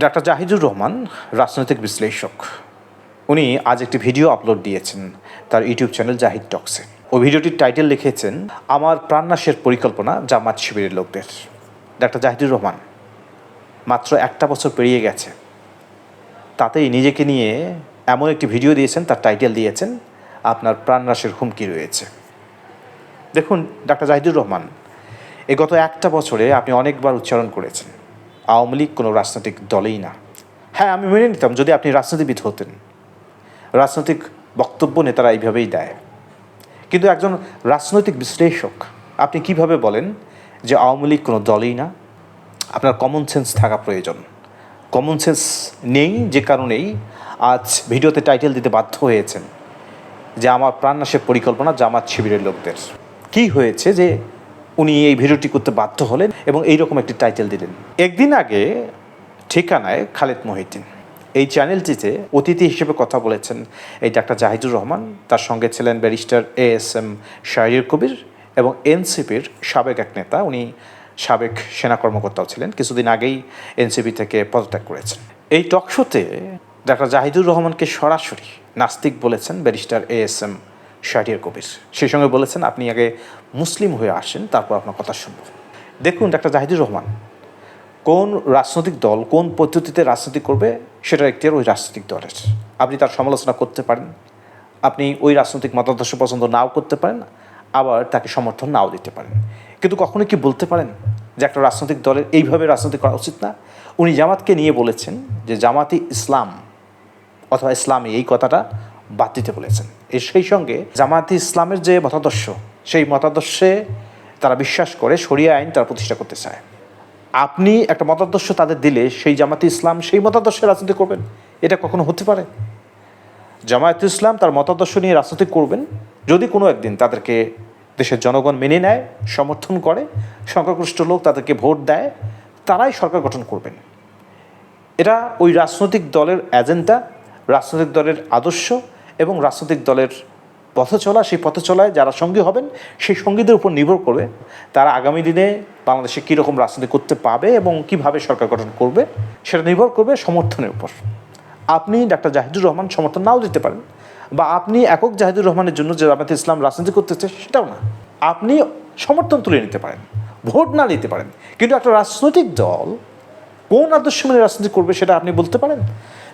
Doctor Zahidur Rahman, রাজনৈতিক বিশ্লেষক। উনি আজ একটি ভিডিও আপলোড দিয়েছেন তার ইউটিউব চ্যানেল জাহিদ টক্সে। ওই ভিডিওটির টাইটেল লিখেছেন, আমার প্রাণনাশের পরিকল্পনা জামাত শিবিরের লোকদের। ডাক্তার জাহিদুর রহমান, মাত্র একটা বছর পেরিয়ে গেছে। তাতেই নিজেকে নিয়ে এমন একটি ভিডিও দিয়েছেন, তার টাইটেল দিয়েছেন, আপনার প্রাণনাশের হুমকি রয়েছে। দেখুন, ডাক্তার জাহিদুর রহমান, এ গত একটা বছরে আপনি অনেকবার উচ্চারণ করেছেন। আওয়ামী লীগ কোনো রাজনৈতিক দলেই না। হ্যাঁ আমি মেনে নিতাম যদি আপনি রাজনীতিবিদ হতেন। রাজনৈতিক বক্তব্য নেতারা এইভাবেই দেয়। কিন্তু একজন রাজনৈতিক বিশ্লেষক, আপনি কীভাবে বলেন যে আওয়ামী লীগ কোনো দলই না? আপনার কমন সেন্স থাকা প্রয়োজন। কমন সেন্স নেই যে কারণেই আজ ভিডিওতে টাইটেল দিতে বাধ্য হয়েছেন যে আমার প্রাণনাশের পরিকল্পনা জামাত শিবিরের লোকদের। কি হয়েছে যে উনি এই ভিডিওটি করতে বাধ্য হলেন এবং এইরকম একটি টাইটেল দিলেন। একদিন আগে ঠিকানায় খালেদ মহিদ্দিন এই চ্যানেলটিতে অতিথি হিসেবে কথা বলেছেন এই ডাক্তার জাহিদুর রহমান, তার সঙ্গে ছিলেন barrister A S M Shahrir Kabir এবং এনসিপির সাবেক এক নেতা, উনি সাবেক সেনা কর্মকর্তাও ছিলেন, কিছুদিন আগেই এনসিপি থেকে পদত্যাগ করেছেন। এই টকশোতে ডাক্তার জাহিদুর রহমানকে সরাসরি নাস্তিক বলেছেন barrister A S M Shahriar Kabir সেই সঙ্গে বলেছেন, আপনি আগে মুসলিম হয়ে আসেন, তারপর আপনার কথা শুনব। দেখুন, ডাক্তার জাহিদুর রহমান, কোন রাজনৈতিক দল কোন পদ্ধতিতে রাজনীতি করবে সেটা একটি ওই রাজনৈতিক দলের। আপনি তার সমালোচনা করতে পারেন, আপনি ওই রাজনৈতিক মতাদর্শ পছন্দ নাও করতে পারেন, আবার তাকে সমর্থন নাও দিতে পারেন। কিন্তু কখনো কি বলতে পারেন যে একটা রাজনৈতিক দলের এইভাবে রাজনীতি করা উচিত না? উনি জামাতকে নিয়ে বলেছেন যে জামাতি ইসলাম, অথবা ইসলামী এই কথাটা বাদ দিতে বলেছেন। এর সেই সঙ্গে জামাতি ইসলামের যে মতাদর্শ, সেই মতাদর্শে তারা বিশ্বাস করে শরিয়া আইন তারা প্রতিষ্ঠা করতে চায়। আপনি একটা মতাদর্শ তাদের দিলে সেই জামাতি ইসলাম সেই মতাদর্শে রাজনীতি করবেন? এটা কখনো হতে পারে? জামায়াত ইসলাম তার মতাদর্শ নিয়ে রাজনীতি করবেন যদি কোনো একদিন তাদেরকে দেশের জনগণ মেনে নেয়, সমর্থন করে, সংখ্যাগরিষ্ঠ লোক তাদেরকে ভোট দেয়, তারাই সরকার গঠন করবেন। এটা ওই রাজনৈতিক দলের এজেন্ডা রাজনৈতিক দলের আদর্শ এবং রাজনৈতিক দলের পথ চলা, সেই পথ চলায় যারা সঙ্গী হবেন, সেই সঙ্গীদের উপর নির্ভর করবে তারা আগামী দিনে বাংলাদেশে কীরকম রাজনীতি করতে পাবে এবং কীভাবে সরকার গঠন করবে সেটা নির্ভর করবে সমর্থনের উপর। আপনি ডাক্তার জাহিদুর রহমান সমর্থন নাও দিতে পারেন বা আপনি একক জাহিদুর রহমানের জন্য যে জামাতে ইসলাম রাজনীতি করতেছে সেটাও না। আপনি সমর্থন তুলে নিতে পারেন, ভোট না নিতে পারেন, কিন্তু একটা রাজনৈতিক দল কোন আদর্শ মেনে রাজনীতি করবে সেটা আপনি বলতে পারেন?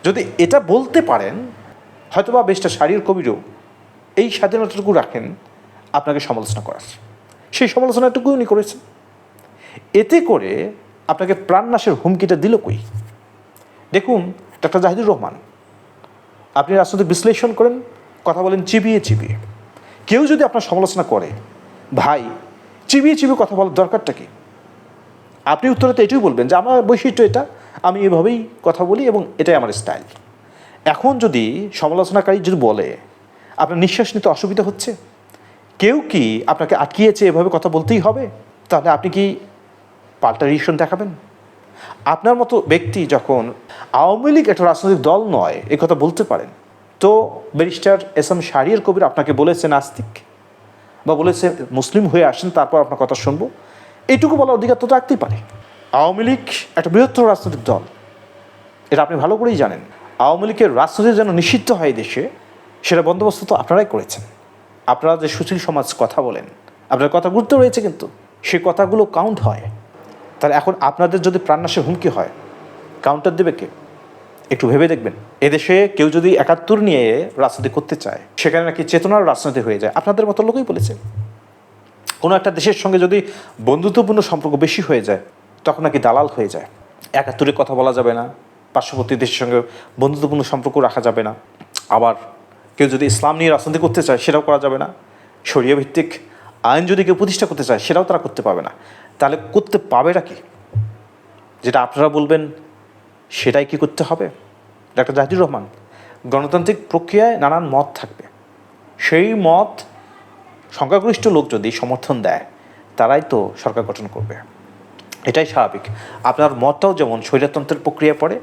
যদি এটা বলতে পারেন হয়তোবা বেশটা শারীর কবিরও এই স্বাধীনতাটুকু রাখেন আপনাকে সমালোচনা করার। সেই সমালোচনাটুকু উনি করেছেন। এতে করে আপনাকে প্রাণনাশের হুমকিটা দিল কই? দেখুন, ডাক্তার জাহিদুর রহমান, আপনি রাজনৈতিক বিশ্লেষণ করেন, কথা বলেন চিবিয়ে চিবিয়ে। কেউ যদি আপনার সমালোচনা করে, ভাই, চিবিয়ে চিবিয়ে কথা বলার দরকারটা কি? আপনি উত্তরে তো এটাই বলবেন যে, আমার বৈশিষ্ট্য এটা, আমি এভাবেই কথা বলি এবং এটাই আমার স্টাইল এখন যদি সমালোচনাকারী যদি বলে, আপনার নিঃশ্বাস নিতে অসুবিধা হচ্ছে, কেউ কি আপনাকে আটকিয়েছে এভাবে কথা বলতেই হবে? তাহলে আপনি কি পাল্টা রিয়েকশন দেখাবেন? আপনার মতো ব্যক্তি যখন আওয়ামী লীগ একটা রাজনৈতিক দল নয়, এ কথা বলতে পারেন। তো barrister S M Shahriar Kabir আপনাকে বলেছে নাস্তিক বা বলেছে মুসলিম হয়ে আসেন, তারপর আপনার কথা শুনব। এইটুকু বলার অধিকার তো রাখতেই পারে। আওয়ামী লীগ একটা বৃহত্তর রাজনৈতিক দল, এটা আপনি ভালো করেই জানেন। আওয়ামী লীগের রাজনীতি যেন নিষিদ্ধ হয় দেশে, সেটা বন্দোবস্ত তো আপনারাই করেছেন। আপনারা যে সুশীল সমাজ কথা বলেন, আপনার কথা গুরুত্ব রয়েছে কিন্তু, সে কথাগুলো কাউন্ট হয়। তাহলে এখন আপনাদের যদি প্রাণনাশের হুমকি হয় কাউন্টার দেবে কে? একটু ভেবে দেখবেন। এদেশে কেউ যদি একাত্তর নিয়ে রাজনীতি করতে চায়, সেখানে নাকি চেতনার রাজনীতি হয়ে যায়। আপনাদের মতো লোকই বলেছে। কোনো একটা দেশের সঙ্গে যদি বন্ধুত্বপূর্ণ সম্পর্ক বেশি হয়ে যায়, তখন নাকি দালাল হয়ে যায়। একাত্তরের কথা বলা যাবে না। পার্শ্ববর্তী দেশের সঙ্গে বন্ধুত্বপূর্ণ সম্পর্ক রাখা যাবে না। আবার কেউ যদি ইসলাম নিয়ে রাজনীতি করতে চায়, সেটাও করা যাবে না। শরিয়া ভিত্তিক আইন যদি কেউ প্রতিষ্ঠা করতে চায়, সেটাও তারা করতে পারবে না। তাহলে করতে পাবেটা কি? যেটা আপনারা বলবেন, সেটাই কি করতে হবে? ডাক্তার জাহিদুর রহমান, গণতান্ত্রিক প্রক্রিয়ায় নানান মত থাকবে। সেই মত সংখ্যাগরিষ্ঠ লোক যদি সমর্থন দেয়, তারাই তো সরকার গঠন করবে। এটাই স্বাভাবিক। আপনার মতটাও যেমন স্বৈরতন্ত্রের প্রক্রিয়া পড়ে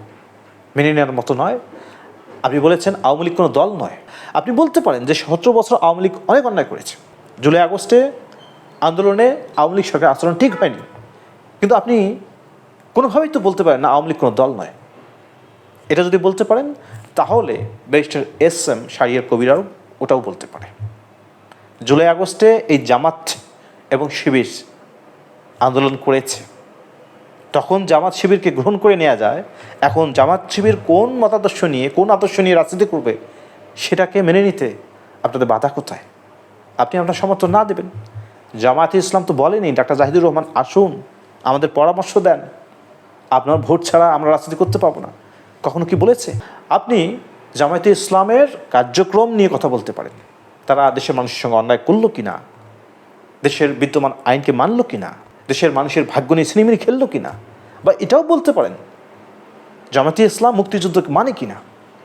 মেনে নেওয়ার মতো নয়। আপনি বলেছেন আওয়ামী লীগ কোনো দল নয়। আপনি বলতে পারেন যে সতেরো বছর আওয়ামী লীগ অনেক অন্যায় করেছে। জুলাই, আগস্টে আন্দোলনে আওয়ামী লীগ সরকার আচরণ ঠিক হয়নি। কিন্তু আপনি কোনোভাবেই তো বলতে পারেন না আওয়ামী লীগ কোনো দল নয়। এটা যদি বলতে পারেন, তাহলে ব্যারিস্টার এস এম শারিয়ার কবিরাও ওটাও বলতে পারে। জুলাই, আগস্টে এই জামাত এবং শিবির আন্দোলন করেছে। তখন জামাত শিবিরকে গ্রহণ করে নেওয়া যায়, এখন জামাত শিবির কোন মতাদর্শ নিয়ে, কোন আদর্শ নিয়ে রাজনীতি করবে, সেটাকে মেনে নিতে আপনাদের বাধা কোথায়? আপনি আপনার সমর্থন না দেবেন। জামায়াতে ইসলাম তো বলেনি, ডাক্তার জাহিদুর রহমান, আসুন, আমাদের পরামর্শ দেন। আপনার ভোট ছাড়া আমরা রাজনীতি করতে পারব না। কখনো কি বলেছে? আপনি জামায়াতে ইসলামের কার্যক্রম নিয়ে কথা বলতে পারেন। তারা দেশের মানুষের সঙ্গে অন্যায় করল কি না দেশের বিদ্যমান আইনকে মানলো কি না দেশের মানুষের ভাগ্য নিয়ে সিনেমিনি খেললো কি না বা এটাও বলতে পারেন। জামাতি ইসলাম মুক্তিযুদ্ধকে মানে কি না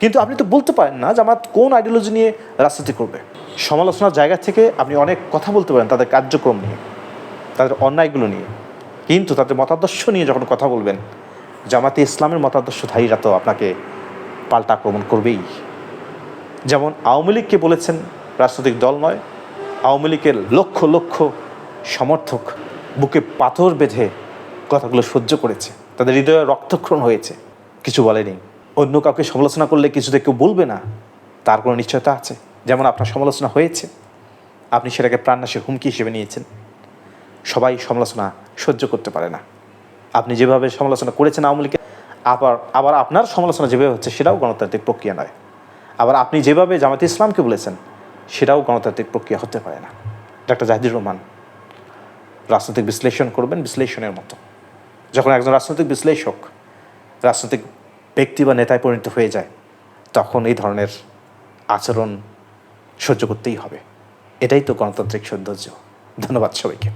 কিন্তু আপনি তো বলতে পারেন না জামাত কোন আইডিওলজি নিয়ে রাজনীতি করবে। সমালোচনার জায়গা থেকে আপনি অনেক কথা বলতে পারেন তাদের কার্যক্রম নিয়ে, তাদের অন্যায়গুলো নিয়ে। কিন্তু তাদের মতাদর্শ নিয়ে যখন কথা বলবেন, জামাতে ইসলামের মতাদর্শ মতাদর্শধারীরা তো আপনাকে পাল্টা আক্রমণ করবেই। যেমন আওয়ামী লীগকে বলেছেন, রাজনৈতিক দল নয়, আওয়ামী লীগের লক্ষ লক্ষ সমর্থক বুকে পাথর বেঁধে কথাগুলো সহ্য করেছে। তাদের হৃদয়ে রক্তক্ষরণ হয়েছে। কিছু বলেনি। অন্য কাউকে সমালোচনা করলে কিছুতে কেউ বলবে না। তার কোনো নিশ্চয়তা আছে? যেমন আপনার সমালোচনা হয়েছে। আপনি সেটাকে প্রাণনাশের হুমকি হিসেবে নিয়েছেন। সবাই সমালোচনা সহ্য করতে পারে না। আপনি যেভাবে সমালোচনা করেছেন আওয়ামী লীগকে, আবার আবার আপনার সমালোচনা যেভাবে হচ্ছে সেটাও গণতান্ত্রিক প্রক্রিয়া নয়। আবার আপনি যেভাবে জামাতে ইসলামকে বলেছেন, সেটাও গণতান্ত্রিক প্রক্রিয়া হতে পারে না। ডাক্তার জাহিদুর রহমান রাজনৈতিক বিশ্লেষণ করবেন বিশ্লেষণের মতো। যখন একজন রাজনৈতিক বিশ্লেষক রাজনৈতিক ব্যক্তি বা নেতায় পরিণত হয়ে যায়, তখন এই ধরনের আচরণ সহ্য করতেই হবে। এটাই তো গণতান্ত্রিক সৌন্দর্য। ধন্যবাদ সবাইকে।